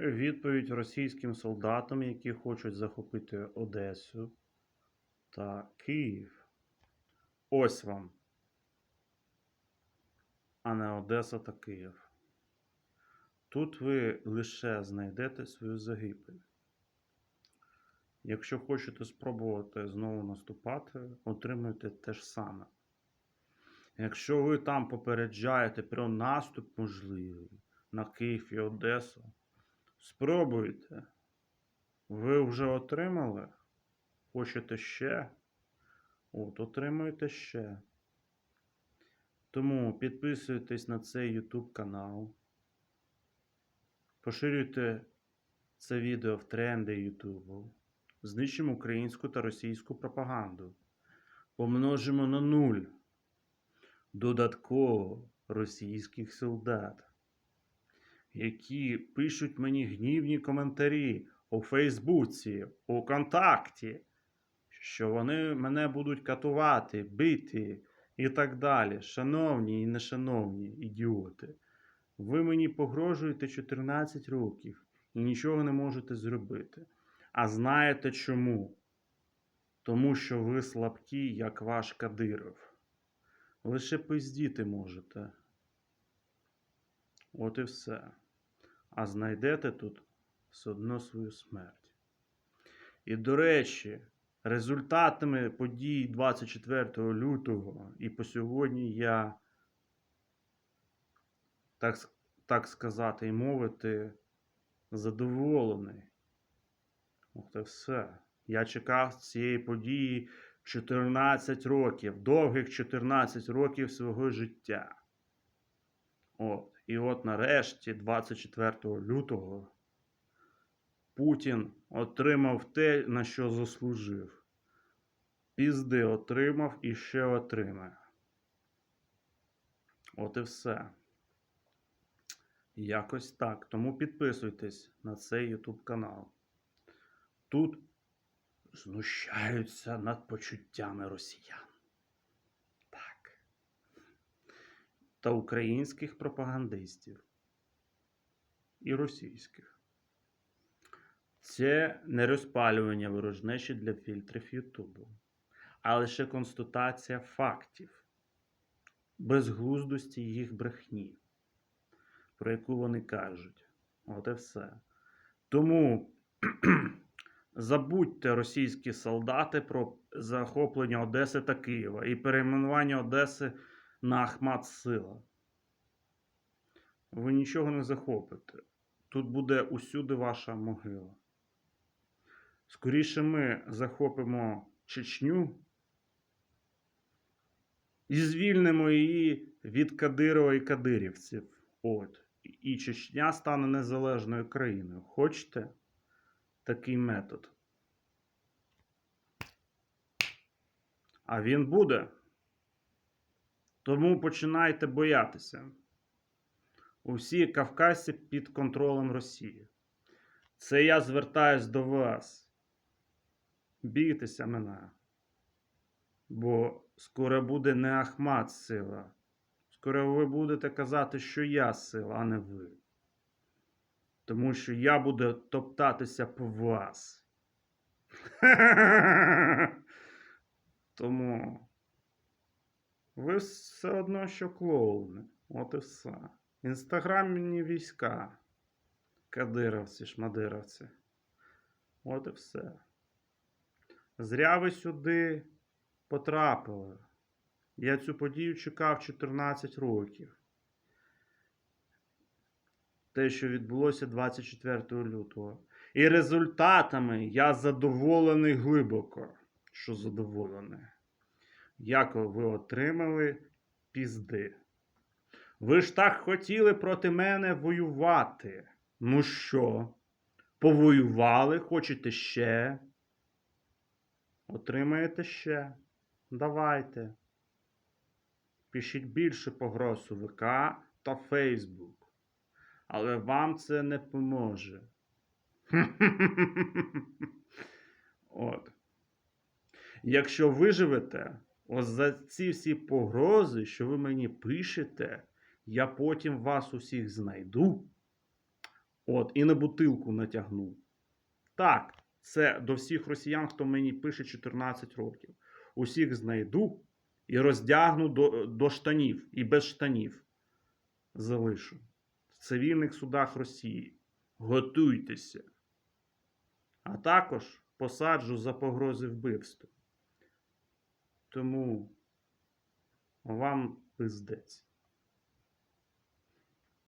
Відповідь російським солдатам, які хочуть захопити Одесу та Київ. Ось вам. А не Одеса та Київ. Тут ви лише знайдете свою загибель. Якщо хочете спробувати знову наступати, отримуєте те ж саме. Якщо ви там попереджаєте про наступ можливий на Київ і Одесу, спробуйте. Ви вже отримали? Хочете ще? От, отримуєте ще. Тому підписуйтесь на цей YouTube канал. Поширюйте це відео в тренди YouTube. Знищимо українську та російську пропаганду. Помножимо на нуль додатково російських солдат, які пишуть мені гнівні коментарі у Фейсбуці, у Контакті, що вони мене будуть катувати, бити і так далі. Шановні і нешановні ідіоти, ви мені погрожуєте 14 років і нічого не можете зробити. А знаєте чому? Тому що ви слабкі, як ваш Кадиров. Лише пиздіти можете. От і все. А знайдете тут все одно свою смерть. І до речі, результатами подій 24 лютого і по сьогодні я, так, так сказати і мовити, задоволений. От і все. Я чекав цієї події 14 років, довгих 14 років свого життя. От. І от нарешті, 24 лютого, Путін отримав те, на що заслужив. Пізди отримав і ще отримає. От і все. Якось так. Тому підписуйтесь на цей YouTube канал. Тут знущаються над почуттями росіян. Так. Та українських пропагандистів. І російських. Це не розпалювання ворожнечі для фільтрів Ютубу, а лише констатація фактів, безглуздості їх брехні, про яку вони кажуть. От і все. Тому забудьте російські солдати про захоплення Одеси та Києва і перейменування Одеси на Ахмат Сила. Ви нічого не захопите. Тут буде усюди ваша могила. Скоріше ми захопимо Чечню і звільнимо її від Кадирова і кадирівців. От. І Чечня стане незалежною країною. Хочете такий метод? А він буде. Тому починайте боятися. Усі кавказці під контролем Росії. Це я звертаюсь до вас. Бійтеся мене. Бо скоро буде не Ахмат сила. Скоро ви будете казати, що я сила, а не ви. Тому що я буду топтатися по вас. Тому ви все одно, що клоуни. От і все. Інстаграмні війська. Кадировці, шмадировці. От і все. Зря ви сюди потрапили. Я цю подію чекав 14 років. Те, що відбулося 24 лютого. І результатами я задоволений глибоко. Що задоволений. Як ви отримали пізди. Ви ж так хотіли проти мене воювати. Ну що? Повоювали, хочете ще? Отримаєте ще? Давайте. Пишіть більше погроз у ВК та Фейсбук. Але вам це не поможе. От. Якщо виживете, ось за ці всі погрози, що ви мені пишете, я потім вас усіх знайду. От, і на бутилку натягну. Так, це до всіх росіян, хто мені пише 14 років. Усіх знайду і роздягну до, до штанів і без штанів. Залишу. В цивільних судах Росії. Готуйтеся. А також посаджу за погрози вбивства. Тому вам пиздець.